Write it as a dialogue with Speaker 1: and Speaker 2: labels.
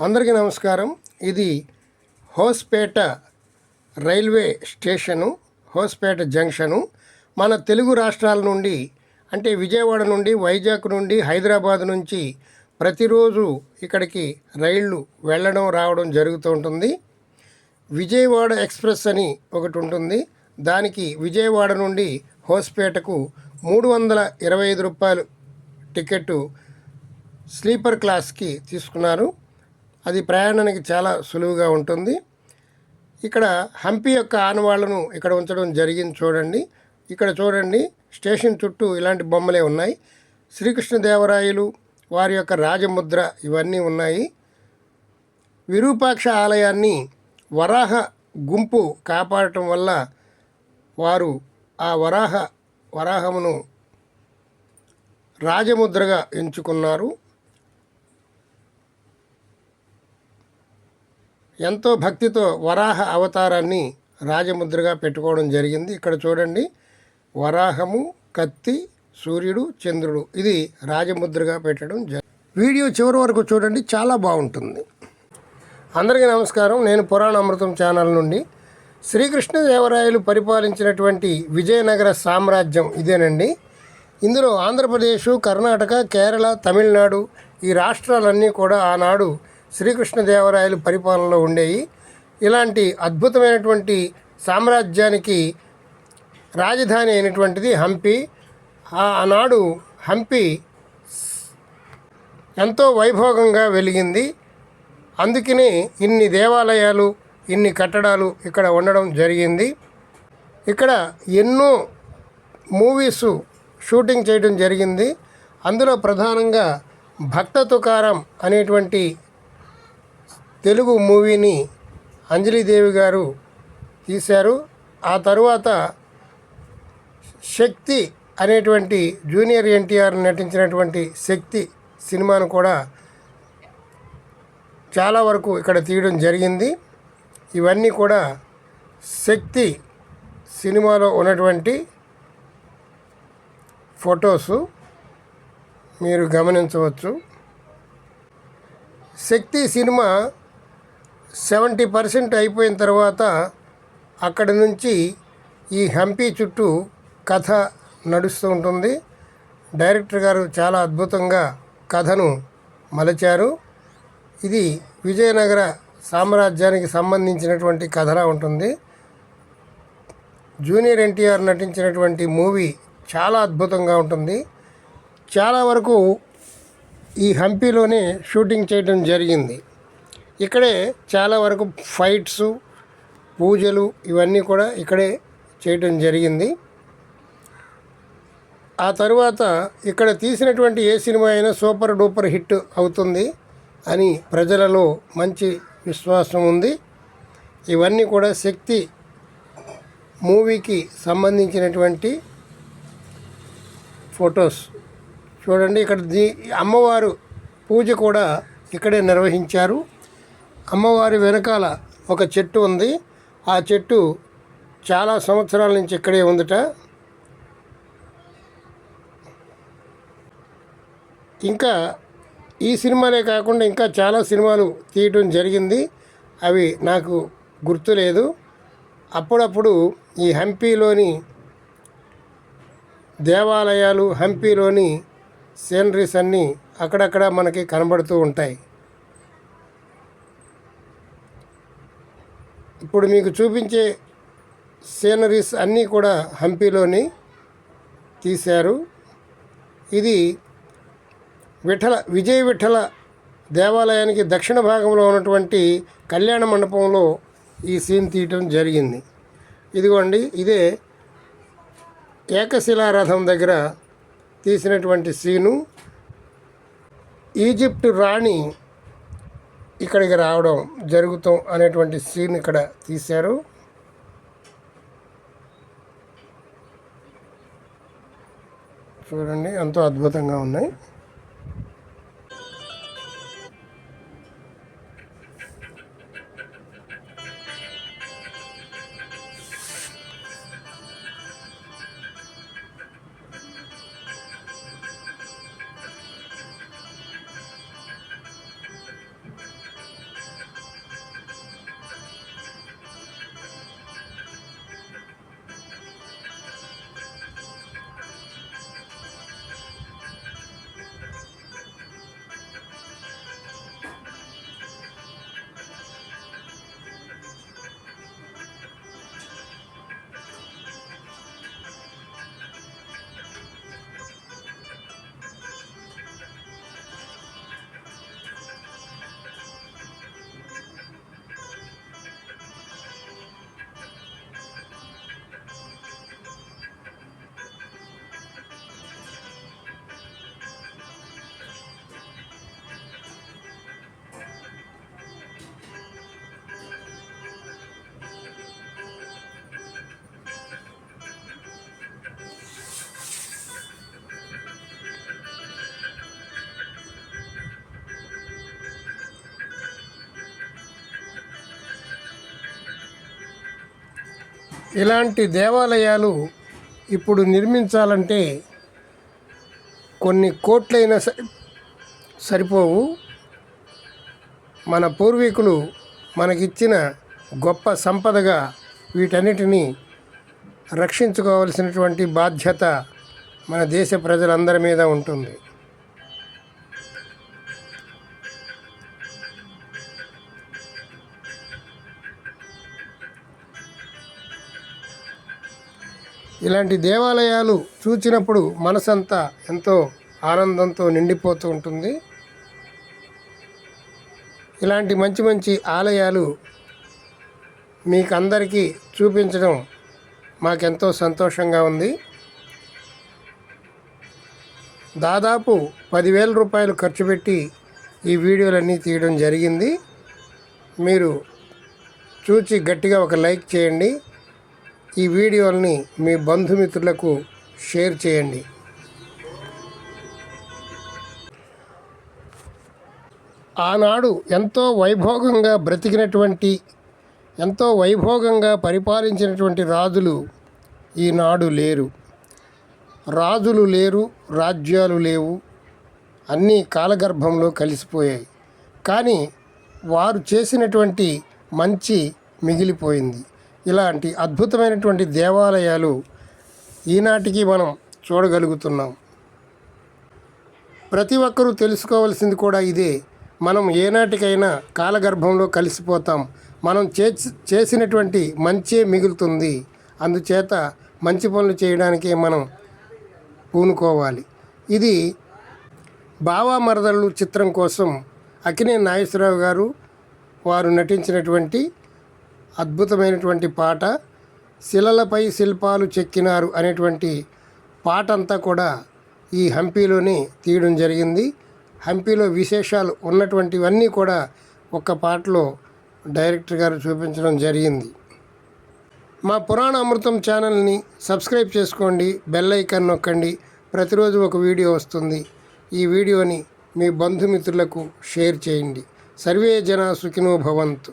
Speaker 1: అందరికీ నమస్కారం. ఇది Hospet railway station Hospet junction. మన తెలుగు రాష్ట్రాల నుండి అంటే విజయవాడ నుండి వైజాగ్ నుండి హైదరాబాద్ నుంచి ప్రతిరోజు ఇక్కడికి రైళ్ళు వెళ్ళడం రావడం జరుగుతూ ఉంటుంది. విజయవాడ ఎక్స్ప్రెస్ అని ఒకటి ఉంటుంది. దానికి విజయవాడ నుండి హోస్పేటకు మూడు వందల ఇరవై ఐదు రూపాయలు టికెట్ స్లీపర్ క్లాస్కి తీసుకున్నారు. అది ప్రయాణానికి చాలా సులువుగా ఉంటుంది. ఇక్కడ హంపి యొక్క ఆనవాళ్ళను ఇక్కడ ఉంచడం జరిగింది చూడండి. ఇక్కడ చూడండి స్టేషన్ చుట్టూ ఇలాంటి బొమ్మలే ఉన్నాయి. శ్రీకృష్ణదేవరాయలు వారి యొక్క రాజముద్ర ఇవన్నీ ఉన్నాయి. విరూపాక్ష ఆలయాన్ని వరాహ గుంపు కాపాడటం వల్ల వారు ఆ వరాహ వరాహమును రాజముద్రగా ఎంచుకున్నారు. ఎంతో భక్తితో వరాహ అవతారాన్ని రాజముద్రగా పెట్టుకోవడం జరిగింది. ఇక్కడ చూడండి వరాహము కత్తి సూర్యుడు చంద్రుడు. ఇది రాజముద్రగా పెట్టడం జరిగింది వీడియో చివరి వరకు చూడండి చాలా బాగుంటుంది. అందరికీ నమస్కారం. నేను పురాణ అమృతం ఛానల్ నుండి శ్రీకృష్ణదేవరాయలు పరిపాలించినటువంటి విజయనగర సామ్రాజ్యం ఇదేనండి. ఇందులో ఆంధ్రప్రదేశ్ కర్ణాటక కేరళ తమిళనాడు ఈ రాష్ట్రాలన్నీ కూడా ఆనాడు శ్రీకృష్ణదేవరాయలు పరిపాలనలో ఉండేవి ఇలాంటి అద్భుతమైనటువంటి సామ్రాజ్యానికి రాజధాని అయినటువంటిది హంపి. ఆనాడు హంపి ఎంతో వైభోగంగా వెలిగింది. అందుకనే ఇన్ని దేవాలయాలు ఇన్ని కట్టడాలు ఇక్కడ ఉండడం జరిగింది. ఇక్కడ ఎన్నో మూవీస్ షూటింగ్ చేయడం జరిగింది. అందులో ప్రధానంగా భక్త తుకారం అనేటువంటి తెలుగు మూవీని అంజలిదేవి గారు తీశారు. ఆ తరువాత శక్తి అనేటువంటి జూనియర్ ఎన్టీఆర్ నటించినటువంటి శక్తి సినిమాను కూడా చాలా వరకు ఇక్కడ తీయడం జరిగింది. ఇవన్నీ కూడా శక్తి సినిమాలో ఉన్నటువంటి ఫొటోసు మీరు గమనించవచ్చు. శక్తి సినిమా సెవెంటీ పర్సెంట్ అయిపోయిన తర్వాత అక్కడి నుంచి ఈ హంపి చుట్టూ కథ నడుస్తూ ఉంటుంది. డైరెక్టర్ గారు చాలా అద్భుతంగా కథను మలచారు. ఇది విజయనగర సామ్రాజ్యానికి సంబంధించినటువంటి కథలా ఉంటుంది. జూనియర్ ఎన్టీఆర్ నటించినటువంటి మూవీ చాలా అద్భుతంగా ఉంటుంది. చాలా వరకు ఈ హంపీలోనే షూటింగ్ చేయడం జరిగింది. ఇక్కడే చాలా వరకు ఫైట్స్ పూజలు ఇవన్నీ కూడా ఇక్కడే చేయటం జరిగింది. ఆ తరువాత ఇక్కడ తీసినటువంటి ఏ సినిమా అయినా సూపర్ డూపర్ హిట్ అవుతుంది అని ప్రజలలో మంచి విశ్వాసం ఉంది. ఇవన్నీ కూడా శక్తి మూవీకి సంబంధించినటువంటి ఫొటోస్. చూడండి ఇక్కడ దీ అమ్మవారు పూజ కూడా ఇక్కడే నిర్వహించారు. అమ్మవారి వెనకాల ఒక చెట్టు ఉంది. ఆ చెట్టు చాలా సంవత్సరాల నుంచి ఇక్కడే ఉందట. ఇంకా ఈ సినిమాలే కాకుండా ఇంకా చాలా సినిమాలు తీయటం జరిగింది. అవి నాకు గుర్తులేదు. అప్పుడప్పుడు ఈ హంపీలోని దేవాలయాలు హంపీలోని సీనరీస్ అన్నీ అక్కడక్కడ మనకి కనబడుతూ ఉంటాయి. ఇప్పుడు మీకు చూపించే సీనరీస్ అన్నీ కూడా హంపీలోని తీశారు. ఇది విఠల విజయ విఠల దేవాలయానికి దక్షిణ భాగంలో ఉన్నటువంటి కళ్యాణ మండపంలో ఈ సీన్ తీయటం జరిగింది. ఇదిగోండి ఇదే ఏకశిలారథం దగ్గర తీసినటువంటి సీను ఈజిప్ట్ రాణి ఇక్కడికి రావడం జరుగుతాం అనేటువంటి సీన్ ఇక్కడ తీశారు. చూడండి ఎంతో అద్భుతంగా ఉన్నాయి. ఇలాంటి దేవాలయాలు ఇప్పుడు నిర్మించాలంటే కొన్ని కోట్లైనా సరిపోవు. మన పూర్వీకులు మనకిచ్చిన గొప్ప సంపదగా వీటన్నిటినీ రక్షించుకోవలసినటువంటి బాధ్యత మన దేశ ప్రజలందరి మీద ఉంటుంది. ఇలాంటి దేవాలయాలు చూచినప్పుడు మనసంతా ఎంతో ఆనందంతో నిండిపోతూ ఉంటుంది. ఇలాంటి మంచి మంచి ఆలయాలు మీకు అందరికీ చూపించడం మాకెంతో సంతోషంగా ఉంది. దాదాపు పదివేల రూపాయలు ఖర్చు పెట్టి ఈ వీడియోలన్నీ తీయడం జరిగింది. మీరు చూచి గట్టిగా ఒక లైక్ చేయండి. ఈ వీడియోల్ని మీ బంధుమిత్రులకు షేర్ చేయండి. ఆనాడు ఎంతో వైభోగంగా బ్రతికినటువంటి ఎంతో వైభోగంగా పరిపాలించినటువంటి రాజులు ఈనాడు లేరు. రాజులు లేరు రాజ్యాలు లేవు. అన్నీ కాలగర్భంలో కలిసిపోయాయి. కానీ వారు చేసినటువంటి మంచి మిగిలిపోయింది. ఇలాంటి అద్భుతమైనటువంటి దేవాలయాలు ఈనాటికి మనం చూడగలుగుతున్నాం. ప్రతి ఒక్కరూ తెలుసుకోవాల్సింది కూడా ఇదే. మనం ఏనాటికైనా కాలగర్భంలో కలిసిపోతాం. మనం చే చేసినటువంటి మంచే మిగులుతుంది. అందుచేత మంచి పనులు చేయడానికే మనం పూనుకోవాలి. ఇది బావా మరదళ్ళు చిత్రం కోసం అకినే నాగేశ్వరరావు గారు వారు నటించినటువంటి అద్భుతమైనటువంటి పాట. శిలలపై శిల్పాలు చెక్కినారు అనేటువంటి పాట అంతా కూడా ఈ హంపీలోనే తీయడం జరిగింది. హంపీలో విశేషాలు ఉన్నటువంటివన్నీ కూడా ఒక్క పాటలో డైరెక్టర్ గారు చూపించడం జరిగింది. మా పురాణ అమృతం ఛానల్ని సబ్స్క్రైబ్ చేసుకోండి బెల్ ఐకాన్ నొక్కండి. ప్రతిరోజు ఒక వీడియో వస్తుంది. ఈ వీడియోని మీ బంధుమిత్రులకు షేర్ చేయండి. సర్వే జన సుఖినో భవంతు.